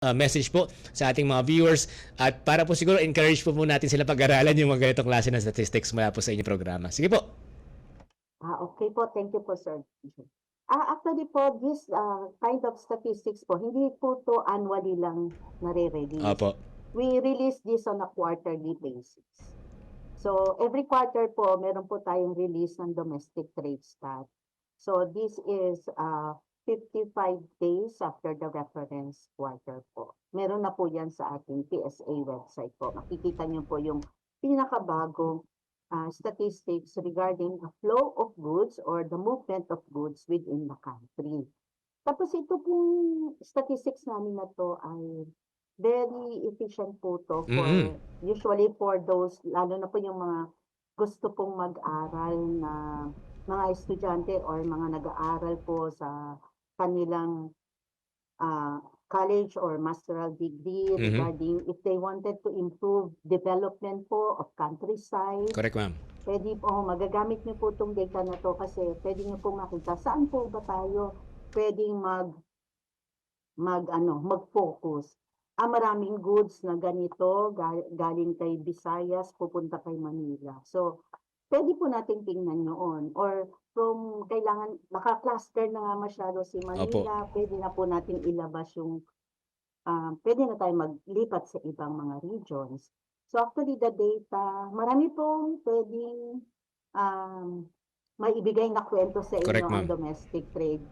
uh, message po sa ating mga viewers at para po siguro encourage po po natin sila pag-aralan yung mga ganitong klase ng statistics mula po sa inyong programa. Sige po. Ah, okay po. Thank you po, sir. Ah, actually po, this ah, kind of statistics po, hindi po to annually lang nare-release. Opo. We release this on a quarterly basis. So, every quarter po, meron po tayong release ng domestic trade stat. So, this is ah 55 days after the reference quarter po. Meron na po yan sa ating PSA website po. Makikita niyo po yung pinakabagong uh, statistics regarding the flow of goods or the movement of goods within the country. Tapos ito pong statistics namin na to ay very efficient po to for Mm-mm. usually for those lalo na po yung mga gusto pong mag-aral na mga estudyante or mga nag-aaral po sa kanilang ah, college or masteral degree Mhm. regarding if they wanted to improve development po of countryside Correct, ma'am. pwede po, oh, magagamit niyo po itong data na to kasi pwede niyo po makita saan po ba tayo pwedeng mag mag ano, mag-focus. Ah, maraming goods na ganito ga- galing kay Visayas pupunta kay Manila. So, pwede po nating tingnan noon or from kailangan naka-cluster na nga masyado si Manila, pwede na po nating ilabas yung ah, pwede na tayo maglipat sa ibang mga regions. So actually the data, marami pong pwedeng um, maibigay na kwento sa inyo Correct, ang domestic trade.